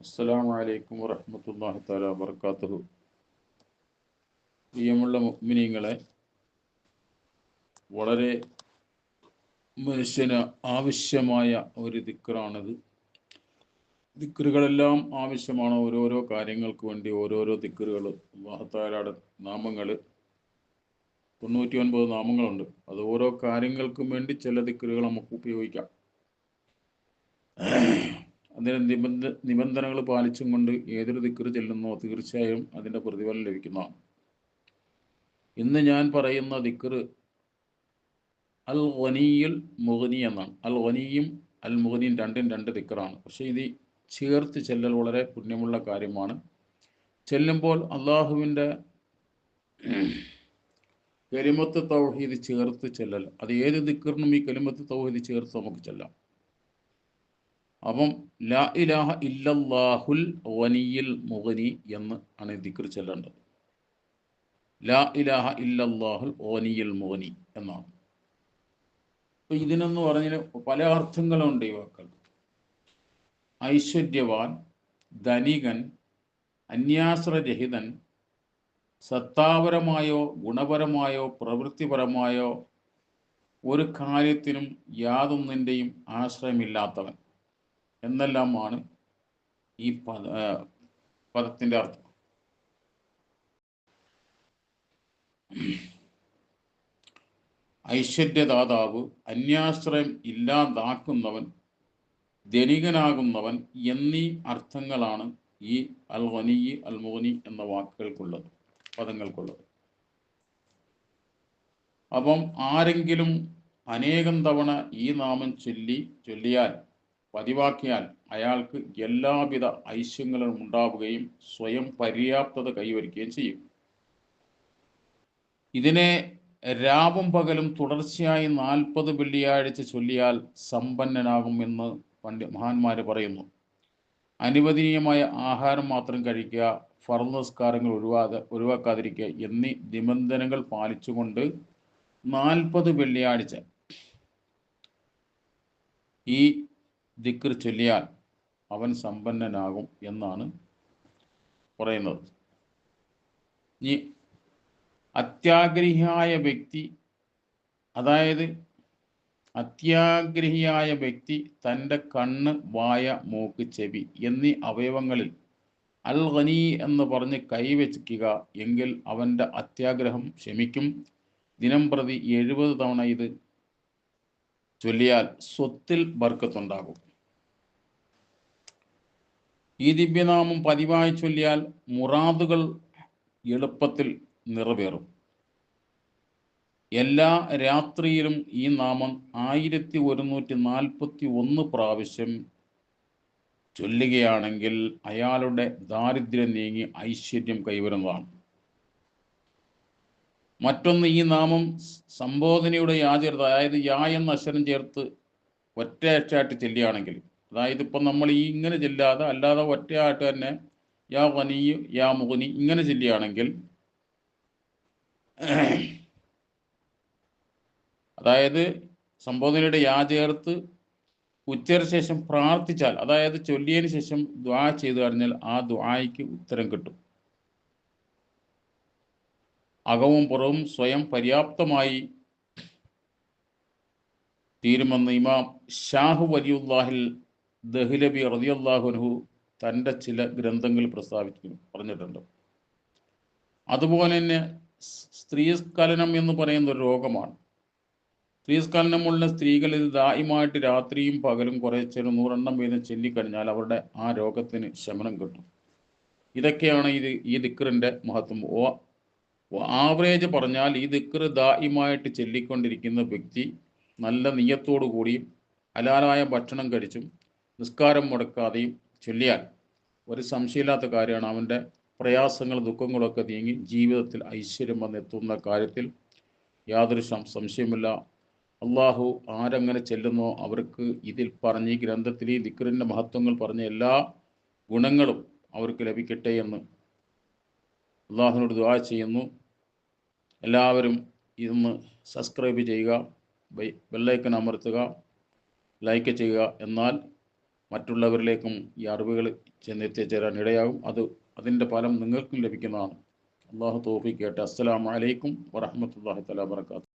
അസ്സലാമു അലൈക്കും വറഹമത്തല്ലാഹി തആല വബറകാതുഹു പ്രിയമുള്ള മുഅ്മിനീങ്ങളെ വളരെ മനുഷ്യന് ആവശ്യമായ ഒരു ദിക്റാണിത്. ദിക്റുകളെല്ലാം ആവശ്യമാണ് ഓരോരോ കാര്യങ്ങൾക്ക് വേണ്ടി ഓരോരോ ദിക്റുകൾ അള്ളാഹത്താലയുടെ നാമങ്ങൾ തൊണ്ണൂറ്റി ഒൻപത് നാമങ്ങളുണ്ട്. അത് ഓരോ കാര്യങ്ങൾക്കും വേണ്ടി ചില ദിക്റുകൾ നമുക്ക് ഉപയോഗിക്കാം. അതിന് നിബന്ധ നിബന്ധനകൾ പാലിച്ചും കൊണ്ട് ഏതൊരു ദിക്കറ് ചെല്ലുന്നോ തീർച്ചയായും അതിന്റെ പ്രതിഫലം ലഭിക്കുന്നതാണ് ഇന്ന് ഞാൻ പറയുന്ന ദിക്കർ അൽ വനിയിൽ മുഗനി എന്നാണ്. അൽ വനിയും അൽ മുഗനിയും രണ്ടും രണ്ട് ദിക്കറാണ്. പക്ഷേ ഇത് ചേർത്ത് ചെല്ലൽ വളരെ പുണ്യമുള്ള കാര്യമാണ്. ചെല്ലുമ്പോൾ അള്ളാഹുവിന്റെ കലിമത്ത് തൗഹീദ് ചേർത്ത് ചെല്ലൽ. അത് ഏത് ദിക്കറിനും ഈ കലിമത്ത് തൗഹീദ് ചേർത്ത് നമുക്ക് ചെല്ലാം. അപ്പം ലാ ഇലാഹ ഇല്ലല്ലാഹുൽ വനിയിൽ മുഗനി എന്ന് ആണ് ദിക്കർ ചെല്ലേണ്ടത്. ലാ ഇലാഹ ഇല്ലല്ലാഹുൽ ഓനിയിൽ മുഗനി എന്നാണ്. അപ്പൊ ഇതിനെന്ന് പറഞ്ഞ പല അർത്ഥങ്ങളുണ്ട് ഈ വാക്കൾ ഐശ്വര്യവാൻ ധനികൻ അന്യാശ്രരഹിതൻ സത്താപരമായോ ഗുണപരമായോ പ്രവൃത്തിപരമായോ ഒരു കാര്യത്തിനും യാതൊന്നിന്റെയും ആശ്രയമില്ലാത്തവൻ. എന്നെല്ലാമാണ് ഈ പദ പദത്തിന്റെ അർത്ഥം. ഐശ്വര്യദാതാവ് അന്യാശ്രയം ഇല്ലാതാക്കുന്നവൻ ധനികനാകുന്നവൻ എന്നീ അർത്ഥങ്ങളാണ് ഈ അൽ വനി അൽ മോനി എന്ന വാക്കുകൾക്കുള്ളത് പദങ്ങൾക്കുള്ളത്. അപ്പം ആരെങ്കിലും അനേകം തവണ ഈ നാമം ചൊല്ലി ചൊല്ലിയാൽ പതിവാക്കിയാൽ അയാൾക്ക് എല്ലാവിധ ഐശ്വര്യങ്ങളും ഉണ്ടാവുകയും സ്വയം പര്യാപ്തത കൈവരിക്കുകയും ചെയ്യും. ഇതിനെ രാവും പകലും തുടർച്ചയായി നാൽപ്പത് വെള്ളിയാഴ്ച ചൊല്ലിയാൽ സമ്പന്നനാകും എന്ന് പണ്ഡി മഹാന്മാര് പറയുന്നു. അനുവദനീയമായ ആഹാരം മാത്രം കഴിക്കുക ഫർനസ്കാരങ്ങൾ നിസ്കാരങ്ങൾ ഒഴിവാതെ ഒഴിവാക്കാതിരിക്കുക എന്നീ നിബന്ധനകൾ പാലിച്ചുകൊണ്ട് നാൽപ്പത് വെള്ളിയാഴ്ച ഈ ദിക്ർ ചൊല്ലിയാൽ അവൻ സമ്പന്നനാകും എന്നാണ് പറയുന്നത്. ഈ അത്യാഗ്രഹിയായ വ്യക്തി അതായത് അത്യാഗ്രഹിയായ വ്യക്തി തന്റെ കണ്ണ് വായ മൂക്ക് ചെവി എന്നീ അവയവങ്ങളിൽ അൽ ഖനി എന്ന് പറഞ്ഞ് കൈവച്ചിക്കുക എങ്കിൽ അവന്റെ അത്യാഗ്രഹം ക്ഷമിക്കും. ദിനം പ്രതി എഴുപത് തവണ ഇത് ചൊല്ലിയാൽ സ്വത്തിൽ ബർക്കത്തുണ്ടാകും. ഈ ദിവ്യനാമം പതിവായി ചൊല്ലിയാൽ മുറാദുകൾ എളുപ്പത്തിൽ നിറവേറും. എല്ലാ രാത്രിയിലും ഈ നാമം ആയിരത്തി ഒരുന്നൂറ്റി നാൽപ്പത്തി ഒന്ന് പ്രാവശ്യം ചൊല്ലുകയാണെങ്കിൽ അയാളുടെ ദാരിദ്ര്യം നീങ്ങി ഐശ്വര്യം കൈവരുന്നതാണ്. മറ്റൊന്ന് ഈ നാമം സംബോധനയുടെ യാചരിത അതായത് യാ എന്ന അക്ഷരം ചേർത്ത് ഒറ്റയായിട്ട് ചെല്ലുകയാണെങ്കിൽ അതായത് ഇപ്പം നമ്മൾ ഈ ഇങ്ങനെ ചെല്ലാതെ അല്ലാതെ ഒറ്റയായിട്ട് തന്നെ യാ വനി യാ മുഖനി ഇങ്ങനെ ചെല്ലുകയാണെങ്കിൽ അതായത് സംബോധനയുടെ യാ ചേർത്ത് ഉച്ചയ്ക്ക് ശേഷം പ്രാർത്ഥിച്ചാൽ അതായത് ചൊല്ലിയതിന് ശേഷം ദ്വാ ചെയ്തു കഴിഞ്ഞാൽ ആ ദ്വായ്ക്ക് ഉത്തരം കിട്ടും. അകവും പുറവും സ്വയം പര്യാപ്തമായി തീരുമെന്ന് ഇമാം ഷാഹു വലിയുല്ലാഹിൽ ദഹ്ലബി റതിയല്ലാഹുനഹു തന്റെ ചില ഗ്രന്ഥങ്ങൾ പ്രസ്താവിച്ചു പറഞ്ഞിട്ടുണ്ട്. അതുപോലെ തന്നെ സ്ത്രീസ്ഖലനം എന്ന് പറയുന്ന ഒരു രോഗമാണ്. സ്ത്രീസ്ഖലനമുള്ള സ്ത്രീകളിൽ ദായിമായിട്ട് രാത്രിയും പകലും കുറേശ്ശെ നൂറെണ്ണം വീതം ചൊല്ലിക്കഴിഞ്ഞാൽ അവരുടെ ആ രോഗത്തിന് ശമനം കിട്ടും. ഇതൊക്കെയാണ് ഇത് ഈ ദിക്കറിന്റെ മഹത്വം. ആവറേജ് പറഞ്ഞാൽ ഈ ദിക്കർ ദായിമായിട്ട് ചൊല്ലിക്കൊണ്ടിരിക്കുന്ന വ്യക്തി നല്ല നീയത്തോടു കൂടിയും ഹലാലായ ഭക്ഷണം കഴിച്ചും നിസ്കാരം മുടക്കാതെയും ചൊല്ലിയാൽ ഒരു സംശയമില്ലാത്ത കാര്യമാണ്. അവന്റെ പ്രയാസങ്ങൾ ദുഃഖങ്ങളൊക്കെ നീങ്ങി ജീവിതത്തിൽ ഐശ്വര്യം വന്നെത്തുന്ന കാര്യത്തിൽ യാതൊരു സംശയമില്ല അള്ളാഹു ആരങ്ങനെ ചെല്ലുന്നോ അവർക്ക് ഇതിൽ പറഞ്ഞ ഈ ഗ്രന്ഥത്തിൽ ഈ ദിക്കറിന്റെ മഹത്വങ്ങൾ പറഞ്ഞ എല്ലാ ഗുണങ്ങളും അവർക്ക് ലഭിക്കട്ടെ എന്ന് അള്ളാഹുവിനോട് ദുവാ ചെയ്യുന്നു. എല്ലാവരും ഇന്ന് സബ്സ്ക്രൈബ് ചെയ്യുക ബെല്ലൈക്കൻ അമർത്തുക ലൈക്ക് ചെയ്യുക. എന്നാൽ മറ്റുള്ളവരിലേക്കും ഈ അറിവുകൾ ചെന്നെത്തിച്ചേരാൻ ഇടയാകും. അത് അതിന്റെ ഫലം നിങ്ങൾക്കും ലഭിക്കുന്നതാണ്. അള്ളാഹു തോഫിക്കട്ടെ അസ്സലാമു അലൈക്കും വറഹമത്തല്ലാഹി തല വർക്കാത്തു